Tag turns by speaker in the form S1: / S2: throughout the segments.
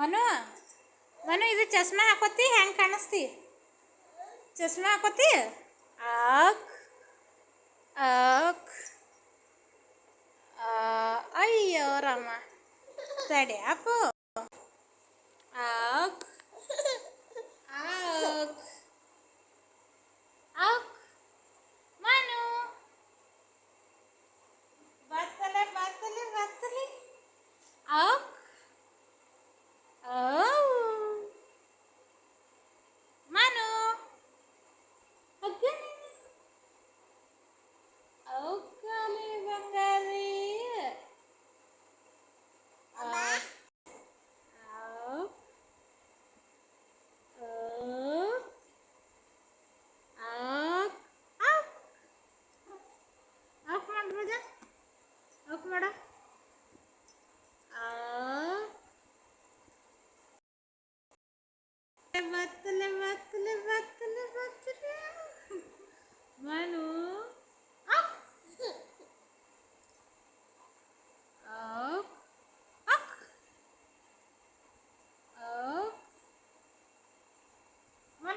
S1: मनो मनो इदु चश्मा ಹಾಕೋತಿ ಹೆಂಗ್ ಕಾಣ್ಸ್ತಿ चश्मा ಹಾಕೋತಿ ಆಕ್ ಆಕ್ ಆ ไอ ಯ ರಾಮ ಸಡೆ اپ ಆಕ್ ಆಕ್ ಆಕ್ ಮನೋ ವತ್ಲೆ ವತ್ಲೆ ವತ್ಲೆ ಆಕ್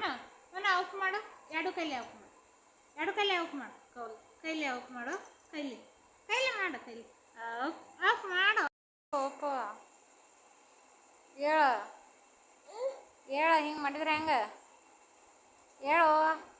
S1: ಮನ ಮನ ಔಟ್ ಮಾಡು ಎರಡು ಕೈಲಿ ಔಟ್ ಮಾಡು ಎರಡು ಕೈಲಿ ಔಟ್ ಮಾಡು ಕೌಲ್ ಕೈಲಿ ಔಟ್ ಮಾಡು ಕೈಲಿ ಕೈಲಿ ಮಾಡು ಕೈಲಿ ಆಫ್ ಮಾಡು ಓಪ ಹೇಳು ಹೇಳ ಹಿಂಗೆ ಮಾಡಿದ್ರೆ ಹೆಂಗೆ ಹೇಳು